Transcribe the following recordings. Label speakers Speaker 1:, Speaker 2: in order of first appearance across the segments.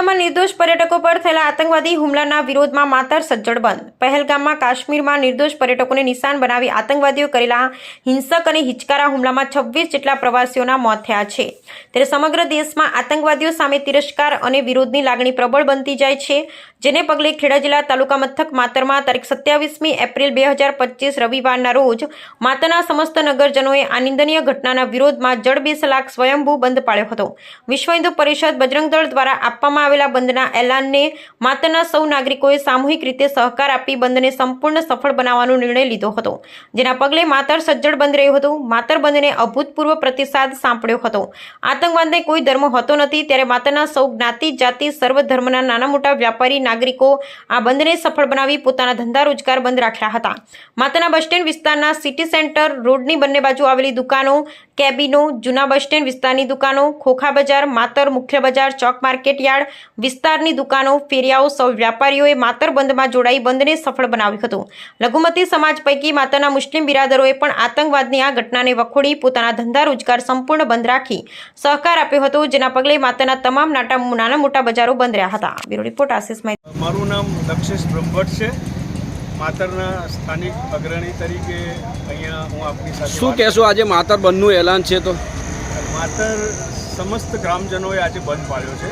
Speaker 1: પહેલગામમાં નિર્દોષ પર્યટકો પર થયેલા આતંકવાદી હુમલાના વિરોધમાં માતર સજ્જડ બંધ. પહેલગામમાં કાશ્મીરમાં નિર્દોષ પર્યટકોને નિશાન બનાવી આતંકવાદીઓ કરેલા હિંસક અને હિચકારા હુમલામાં છવ્વીસ જેટલા પ્રવાસીઓના મોત થયા છે. ત્યારે સમગ્ર દેશમાં આતંકવાદીઓ સામે તિરસ્કાર અને વિરોધની લાગણી પ્રબળ બનતી જાય છે, જેને પગલે ખેડા જિલ્લા તાલુકા મથક માતરમાં તારીખ સત્યાવીસમી એપ્રિલ બે હજાર પચીસ રવિવારના રોજ માતાના સમસ્ત નગરજનોએ આ નિંદનીય ઘટનાના વિરોધમાં જડબેસલાક સ્વયંભૂ બંધ પાળ્યો હતો. વિશ્વ હિન્દુ પરિષદ બજરંગ દળ દ્વારા આપવામાં આવેલા બંધના એલાનને માતાના સૌ નાગરિકોએ સામૂહિક રીતે સહકાર આપી બંધને સંપૂર્ણ સફળ બનાવવાનો નિર્ણય લીધો હતો. જેના પગલે માતર સજ્જડ બંધ રહ્યું હતું. માતર બંધને અભૂતપૂર્વ પ્રતિસાદ સાંપડ્યો હતો. આતંકવાદને કોઈ ધર્મ હોતો નથી ત્યારે માતાના સૌ જ્ઞાતિ, જાતિ, સર્વ ધર્મના નાના મોટા વ્યાપારી, નાગરિકો આ બંધને સફળ બનાવી પોતાના ધંધા રોજગાર બંધ રાખ્યા હતા. માતાના બસ સ્ટેન્ડ વિસ્તારના સિટી સેન્ટર રોડની બંને બાજુ આવેલી દુકાનો કેબિનો, જૂના બસ સ્ટેન્ડ વિસ્તારની દુકાનો, ખોખા બજાર, માતર મુખ્ય બજાર, ચોક માર્કેટ યાર્ડ વિસ્તારની દુકાનો, ફેરિયાઓ, સૌ વ્યાપારીઓએ માતર બંધમાં જોડાઈ બંધને સફળ બનાવ્યું હતું. લઘુમતી સમાજ પૈકી માતાના મુસ્લિમ બિરાદરોએ પણ આતંકવાદની આ ઘટનાને વખોડી પોતાના ધંધા રોજગાર સંપૂર્ણ બંધ રાખી સહકાર આપ્યો હતો, જેના પગલે માતાના તમામ નાના મોટા બજારો બંધ રહ્યા હતા. બ્યુરો રિપોર્ટ આશિષ
Speaker 2: મારું નામ છે. માતરના સ્થાનિક અગ્રણી તરીકે અહીંયા હું આપની સાથે
Speaker 3: શું કહેશો? આજે માતર બંધનું એલાન છે તો?
Speaker 2: માતર સમસ્ત ગ્રામજનોએ આજે બંધ પાડ્યો છે.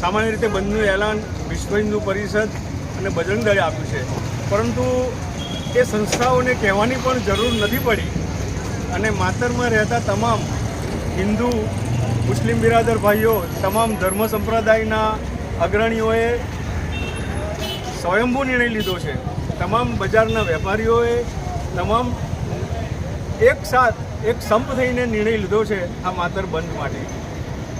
Speaker 2: સામાન્ય રીતે બંધનું એલાન વિશ્વ હિન્દુ પરિષદ અને બજરંગ દળે આપ્યું છે. પરંતુ એ સંસ્થાઓને કહેવાની પણ જરૂર નથી પડી. અને માતરમાં રહેતા તમામ હિન્દુ મુસ્લિમ બિરાદર ભાઈઓ તમામ ધર્મ સંપ્રદાયના અગ્રણીઓએ સ્વયંભૂ નિર્ણય લીધો છે. તમામ બજારના વેપારીઓએ તમામ એક સાથ, એક સંપ થઈને નિર્ણય લીધો છે આ માતર બંધ માટે.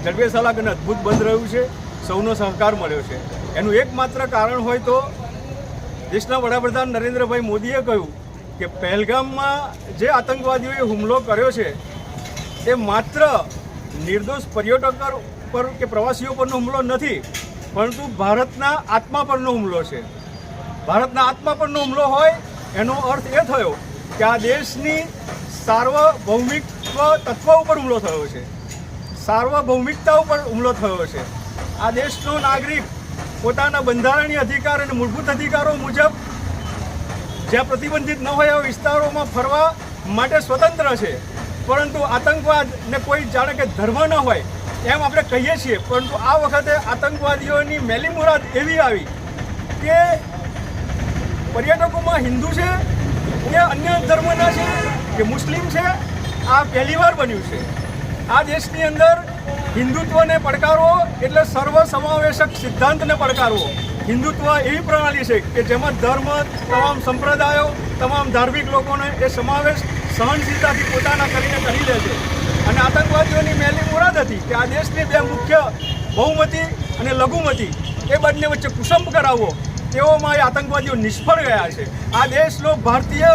Speaker 2: જડબે સલાક અને અદ્ભુત બંધ રહ્યું છે. સૌનો સહકાર મળ્યો છે. એનું એકમાત્ર કારણ હોય તો દેશના વડાપ્રધાન નરેન્દ્રભાઈ મોદીએ કહ્યું કે પહેલગામમાં જે આતંકવાદીઓએ હુમલો કર્યો છે, એ માત્ર નિર્દોષ પર્યટકો પર કે પ્રવાસીઓ પરનો હુમલો નથી, પરંતુ ભારતના આત્મા પરનો હુમલો છે. ભારતના આત્મા પરનો હુમલો હોય, એનો અર્થ એ થયો કે આ દેશની સાર્વભૌમિકત્વ તત્વ ઉપર હુમલો થયો છે. સાર્વભૌમિકતા ઉપર હુમલો થયો છે. આ દેશનો નાગરિક પોતાના બંધારણીય અધિકાર અને મૂળભૂત અધિકારો મુજબ જ્યાં પ્રતિબંધિત ન હોય એવા વિસ્તારોમાં ફરવા માટે સ્વતંત્ર છે. પરંતુ આતંકવાદને કોઈ જાણે કે ધર્મ ન હોય એમ આપણે કહીએ છીએ. પરંતુ આ વખતે આતંકવાદીઓની મેલી મુરાદ એવી આવી કે પર્યટકોમાં હિન્દુ છે કે અન્ય ધર્મના છે કે મુસ્લિમ છે, આ પહેલીવાર બન્યું છે. આ દેશની અંદર હિન્દુત્વને પડકારવો એટલે સર્વ સમાવેશક સિદ્ધાંતને પડકારવો હિન્દુત્વ એવી પ્રણાલી છે કે જેમાં ધર્મ, તમામ સંપ્રદાયો, તમામ ધાર્મિક લોકોને એ સમાવેશ સહનશીલતાથી પોતાના કરીને કરી લે છે. અને આતંકવાદીઓની મેલી મુરાદ હતી કે આ દેશની બે મુખ્ય બહુમતી અને લઘુમતી, એ બંને વચ્ચે કુસંબ કરાવવો તેઓમાં એ આતંકવાદીઓ નિષ્ફળ ગયા છે. આ દેશનો ભારતીય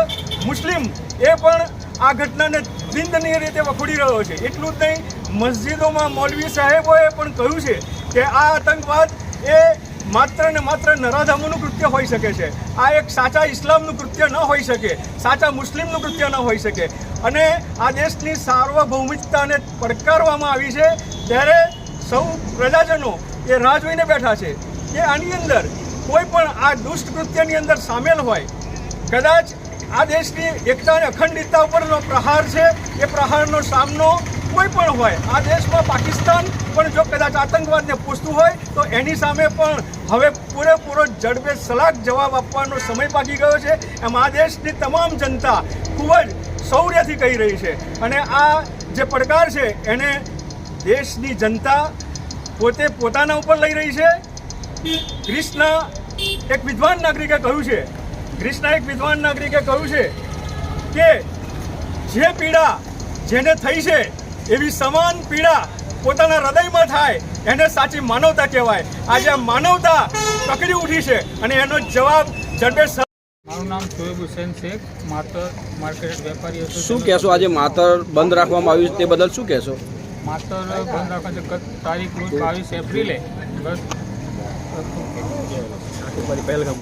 Speaker 2: મુસ્લિમ, એ પણ આ ઘટનાને નિંદનીય રીતે વખોડી રહ્યો છે. એટલું જ નહીં, મસ્જિદોમાં મૌલવી સાહેબોએ પણ કહ્યું છે કે આ આતંકવાદ એ માત્ર ને માત્ર નરાધામોનું કૃત્ય હોઈ શકે છે. આ એક સાચા ઇસ્લામનું કૃત્ય ન હોઈ શકે, સાચા મુસ્લિમનું કૃત્ય ન હોઈ શકે. અને આ દેશની સાર્વભૌમિકતાને પડકારવામાં આવી છે. ત્યારે સૌ પ્રજાજનો એ રાહ જોઈને બેઠા છે કે આની અંદર કોઈ પણ આ દુષ્ટ કૃત્યની અંદર સામેલ હોય, કદાચ આ દેશની એકતા અને અખંડિતતા ઉપરનો પ્રહાર છે, એ પ્રહારનો સામનો કોઈ પણ હોય, આ દેશમાં પાકિસ્તાન પણ જો કદાચ આતંકવાદને પૂછતું હોય, તો એની સામે પણ હવે પૂરેપૂરો જડબે સલાક જવાબ આપવાનો સમય પાકી ગયો છે. એમ આ દેશની તમામ જનતા ખૂબ જ શૌર્યથી કહી રહી છે. અને આ જે પડકાર છે, એને દેશની જનતા પોતે પોતાના ઉપર લઈ રહી છે. ગ્રીસના એક વિદ્વાન નાગરિકે કહ્યું છે ગ્રીસના એક વિદ્વાન નાગરિકે કહ્યું છે કે જે પીડા જેને થઈ છે એવી સમાન પીડા પોતાના હૃદયમાં થાય એને સાચી માનવતા કહેવાય. આજે આ માનવતા પકડી ઉઠી છે અને એનો જવાબ જડબે
Speaker 4: મારું નામ શોએબ હુસેન શેખ માતર માર્કેટ વેપારી
Speaker 3: શું કહેશો આજે માતર બંધ રાખવામાં આવ્યું છે તે બદલ શું કહેશો?
Speaker 4: માતર બંધ રાખવા છે ગત તારીખ રોજ બાવીસ એપ્રિલે ગત నాకు పది పేలుగా